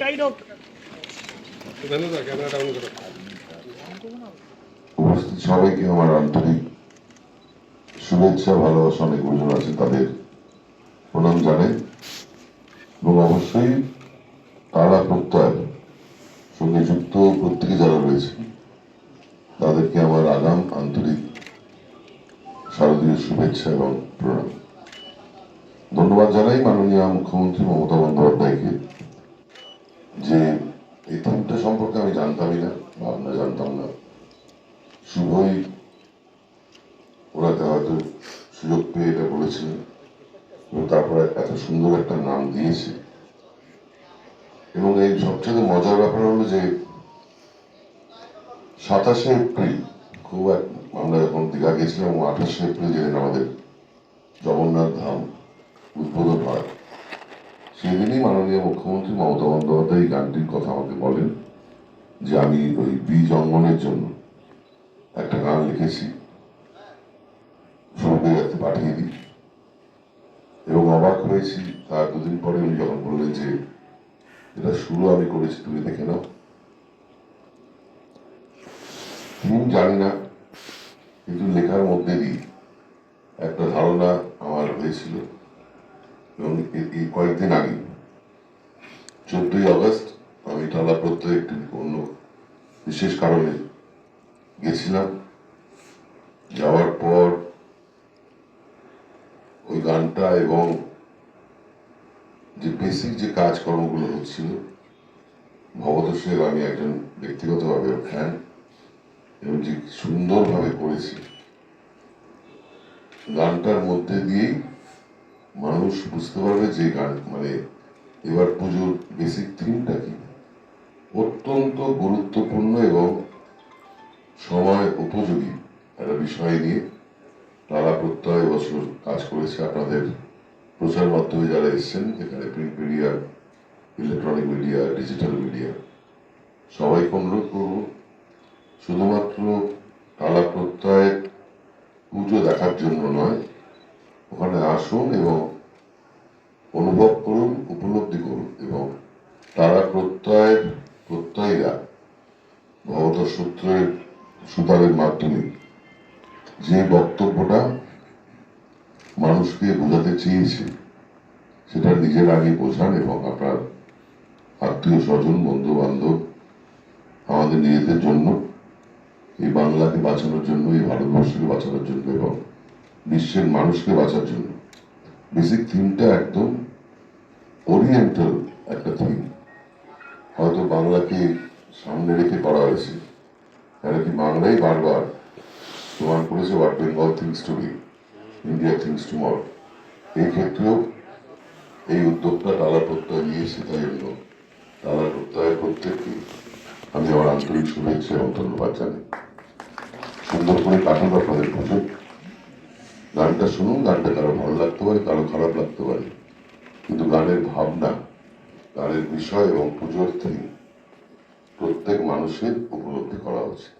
Guide সবাইকে আমার আন্তরিক শুভেচ্ছা, ভালোবাসা, অনেক গুরুজন আছে তাদের প্রণাম জানাই। এবং অবশ্যই তারা প্রত্যয়, সঙ্গে যুক্ত প্রত্যেকে যারা রয়েছে, তাদেরকে আমার আগাম আন্তরিক শারদীয় শুভেচ্ছা এবং প্রণাম। ধন্যবাদ জানাই মাননীয় মুখ্যমন্ত্রী মমতা বন্দ্যোপাধ্যায়কে। যে এই থিমটা সম্পর্কে আমি জানতামই না আমরা জানতাম না। শুভই ওনাকে হয়তো সুযোগ পেয়ে এটা বলেছিলেন এবং তারপরে এত সুন্দর একটা নাম দিয়েছে। এবং এই সবচেয়ে মজার ব্যাপার হলো যে সাতাশে এপ্রিল, খুব এক, আমরা যখন দীঘা গেছিলাম আঠাশে এপ্রিল যেদিন আমাদের জগন্নাথ ধাম উদ্বোধন হয় মাননীয় মুখ্যমন্ত্রী মমতা বন্দ্যোপাধ্যায় এই গানটির কথা আমাকে বলেন যে আমি ওই বীজ অঙ্গনের জন্য একটা গান লিখেছি। পাঠিয়ে দিই। এবং অবাক হয়েছি, তার দুদিন পরে উনি যখন বললেন যে, এটা শুরু আমি করেছি, তুমি দেখে নাও। থিম জানি না, কিন্তু লেখার মধ্যে দিয়ে একটা ধারণা আমার হয়েছিল। এবং কয়েকদিন আগে চোদ্দই আগস্ট আমি টালা প্রত্যয় একটি অন্য বিশেষ কারণে গেছিলাম। যাওয়ার পর ওই গানটা এবং যে বেসিক যে কাজকর্মগুলো হচ্ছিল ভবতোষের আমি একজন ব্যক্তিগতভাবে ফ্যান এবং যে সুন্দরভাবে করেছি, গানটার মধ্যে দিয়েই মানুষ বুঝতে পারবে যে গান মানে এবার পুজোর বেসিক থিমটা কি? অত্যন্ত গুরুত্বপূর্ণ এবং সময় উপযোগী একটা বিষয় নিয়ে তারা প্রত্যয় বছর কাজ করেছে। আপনাদের প্রচার মাধ্যমে যারা এসছেন এখানে print media electronic media digital media সবাইকে অনুরোধ করব, শুধুমাত্র টালা প্রত্যয় পুজো দেখার জন্য নয়, ওখানে আসুন এবং অনুভব করুন, উপলব্ধি করুন এবং তারা প্রত্যয়ের প্রত্যয়ীরা ভগবত সূত্রের সুতারের মাধ্যমে যে বক্তব্যটা মানুষকে বোঝাতে চেয়েছে, সেটা নিজের আগে বোঝান এবং আপনার আত্মীয় স্বজন বন্ধু বান্ধব আমাদের নিজেদের জন্য, এই বাংলাকে বাঁচানোর জন্য, এই ভারতবর্ষকে বাঁচানোর জন্য এবং বিশ্বের মানুষকে বাঁচার জন্য। বেসিক থিমটা একদম ওরিয়েন্টাল একটা থিম হয়তো বাংলাকে সামনে রেখে করা হয়েছে। কেন কি বাংলাই বারবার প্রমাণ করেছে what Bengal thinks today India thinks tomorrow এই ক্ষেত্রেও এই উদ্যোগটা টালা প্রত্যয় নিয়েছে তাই জন্য টালা প্রত্যয়ের প্রত্যেককে আমি আমার আন্তরিক শুভেচ্ছা এবং ধন্যবাদ জানাই। সুন্দর করে কাটুন আপনাদের পুজো গানটা শুনুন, গানটা কারও ভালো লাগতে পারে, কারও খারাপ লাগতে পারে। কিন্তু গানের ভাবনা, গানের বিষয় এবং পুজোর থিম প্রত্যেক মানুষের উপলব্ধি করা উচিত।